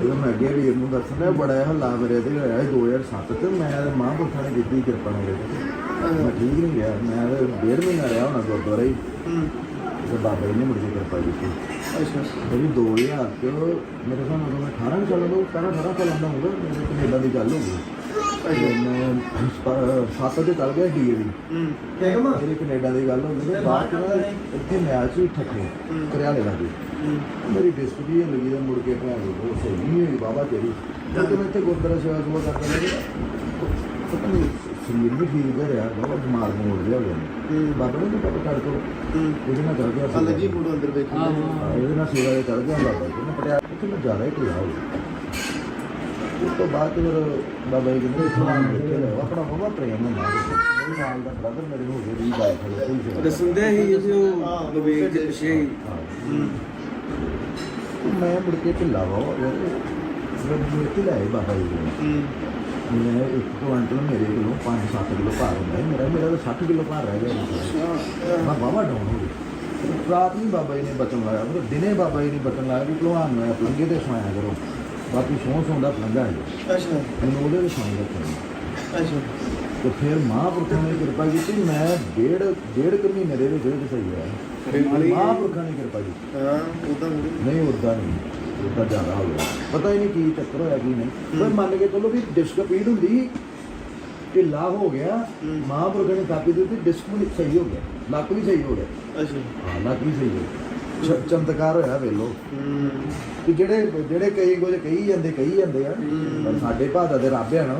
ਇਹ ਮੈਂ ਅੱਗੇ ਵੀਰ ਨੂੰ ਦੱਸਣਾ ਬੜਾ ਹੱਲਾ ਮੇਰੇ ਤੇ ਹੋਇਆ ਸੀ 2007 ਚ। ਮੈਂ ਤੇ ਮਹਾਂਪੁਰਖਾਂ ਨੇ ਕੀਤੀ ਕਿਰਪਾ ਮੇਰੇ ਤੇ। ਮੈਂ ਠੀਕ ਨਹੀਂ ਗਿਆ। ਮੈਂ ਤੇ ਡੇਢ ਮਹੀਨਾ ਰਿਹਾ ਹੋਣਾ ਗੁਰਦੁਆਰੇ ਹੀ। ਹੂੰ ਤੇ ਬਾਬਾ ਜੀ ਨੇ ਮੁੜ ਕੇ ਕਿਰਪਾ ਕੀਤੀ। ਅੱਛਾ ਮੇਰੀ 2000 ਚ ਮੇਰੇ ਹਿਸਾਬ ਨਾਲ ਮੈਂ 18 ਸਾਲਾਂ ਦਾ 17 18 ਸਾਲਾਂ ਦਾ ਹੋਊਗਾ ਮੇਰੇ ਕੈਨੇਡਾ ਦੀ ਗੱਲ ਹੋ ਗਈ। ਮੈਂ ਸੱਤ ਤੇ ਚੱਲ ਗਿਆ ਡੀਏਵੀ ਹੂੰ। ਕੈਨੇਡਾ ਦੀ ਗੱਲ ਹੁੰਦੀ ਤੇ ਬਾਅਦ ਚ ਨਾ ਇੱਥੇ ਮੈਚ ਵੀ ਠੱਕੇ ਕਰਿਆਲੇ ਲੱਗੇ ਹੂੰ ਮੇਰੀ ਡਿਸਕ ਜੀ ਲੱਗੀ ਤਾਂ ਮੁੜ ਕੇ ਭੈਣ ਨੂੰ ਉਹ ਸਹੀ ਨਹੀਂ ਹੋਈ ਬਾਬਾ ਤੇਰੀ। ਤੇ ਮੈਂ ਇੱਥੇ ਗੁਰਦੁਆਰਾ ਸੇਵਾ ਸੁਵਾ ਕਰਦਾ ਰਿਹਾ ਪਤਾ ਨਹੀਂ ਸਰੀਰ ਵੀ ਠੀਕ ਹੈ ਰਿਹਾ ਬਹੁਤ ਦਿਮਾਗ ਨੂੰ ਹੋ ਗਿਆ ਹੋ ਗਿਆ। ਹੂੰ ਬਾਬਾ ਨੇ ਪਤਾ ਕਰ। ਕੋ ਹੂੰ ਇਹਦੇ ਨਾਲ ਚੱਲ ਗਿਆ ਆ ਲੱਗੀ ਫੋਟੋ ਅੰਦਰ ਵੇਖੀ। ਹਾਂ, ਇਹਦੇ ਨਾਲ ਸੇਵਾ ਦੇ ਚੜ ਗਿਆ ਬਾਬਾ ਜੀ। ਨੇ ਪਟਿਆ ਕਿ ਮੈਂ ਜ਼ਿਆਦਾ ਹੀ ਢਿਆ ਹੋ ਗਿਆ ਉਸ ਤੋਂ ਬਾਅਦ ਫਿਰ ਬਾਬਾ ਜੀ ਕਹਿੰਦੇ ਇਸਲਾਮ ਦੇਖੇ ਲਓ ਆਪਣਾ ਬਾਬਾ ਪ੍ਰੇਮ ਮੇਰੇ ਨਾਲ। ਦਾ ਬ੍ਰਦਰ ਮੇਰੇ ਹੋ ਗਏ ਵੀ ਬਾਈ ਖੜੇ ਕੋਈ ਸੇਵਾ ਦੱਸਣ ਦੇ ਹੀ ਉਹ ਨਵੇਕ ਦੇ ਪਿੱਛੇ ਹੀ ਹਾਂ। ਹੂੰ। ਮੈਂ ਮੁੜ ਕੇ ਢਿੱਲਾ ਵਾ ਯਾਰ ਮੈਂ ਮੁੜ ਕੇ ਲਾਏ ਬਾਬਾ ਜੀ ਨੇ। ਹੂੰ। ਮੈਂ ਇੱਕ ਕੁਆਂਟਲ ਮੇਰੇ ਕੋਲੋਂ 5-7 ਕਿਲੋ ਭਾਰ ਹੁੰਦਾ ਸੀ। ਮੇਰਾ ਮੇਰਾ ਤਾਂ 60 ਕਿਲੋ ਭਾਰ ਰਹਿ ਗਿਆ ਸੀ। ਮੈਂ ਬਾਬਾ ਡਾਊਨ ਹੋ ਗਿਆ। ਰਾਤ ਨੂੰ ਬਾਬਾ ਜੀ ਨੇ ਬਚਨ ਲਾਇਆ ਉਹ ਦਿਨੇ ਬਾਬਾ ਜੀ ਨੇ ਬਚਨ ਲਾਇਆ ਵੀ ਭਲਵਾਨ ਨੂੰ ਪਲੰਗੇ ਤੇ ਸੋਇਆ ਕਰੋ। ਬਾਕੀ ਸੌਂ ਸੌਂਦਾ ਪਲੰਗਾ ਹੈ। ਅੱਛਾ। ਮੈਨੂੰ ਉਹਦੇ ਤੇ ਸੌਂ ਰੱਖਿਆ ਅੱਛਾ। ਤੇ ਫਿਰ ਮਹਾਂਪੁਰਖਾਂ ਨੇ ਕਿਰਪਾ ਕੀਤੀ। ਮੈਂ ਡੇਢ ਡੇਢ ਕੁ ਮਹੀਨੇ ਦੇ ਵਿੱਚ ਵਿੱਚ ਸਹੀ ਹੋਇਆ। ਮਹਾਂਪੁਰਖਾਂ ਨੇ ਕਿਰਪਾ ਕੀਤੀ। ਹਾਂ ਉਦਾਂ ਨਹੀਂ ਉਦਾਂ ਨਹੀਂ। ਉਦਾਂ ਜ਼ਿਆਦਾ ਹੋ ਗਿਆ। ਪਤਾ ਹੀ ਨਹੀਂ ਕੀ ਚੱਕਰ ਹੋਇਆ ਕੀ ਨਹੀਂ। ਪਰ ਮੰਨ ਕੇ ਚਲੋ ਵੀ ਡਿਸਕ ਪੀੜ ਹੁੰਦੀ ਢਿੱਲਾ ਹੋ ਗਿਆ। ਮਹਾਂਪੁਰਖ ਨੇ ਕਾਪੀ ਦਿੱਤੀ ਡਿਸਕ ਵੀ ਸਹੀ ਹੋ ਗਿਆ। ਲੱਕ ਵੀ ਸਹੀ ਹੋ ਗਿਆ। ਅੱਛਾ। ਹਾਂ ਲੱਕ ਵੀ ਸਹੀ ਹੋ ਗਿਆ। ਚਮਤਕਾਰ ਹੋਇਆ ਵੇਲੋ ਕਿ ਜਿਹੜੇ ਜਿਹੜੇ ਕਈ ਕੁਝ ਕਹੀ ਜਾਂਦੇ ਕਹੀ ਜਾਂਦੇ ਆ। ਪਰ ਸਾਡੇ ਭਾਦਾ ਦੇ ਰੱਬ ਆ ਨਾ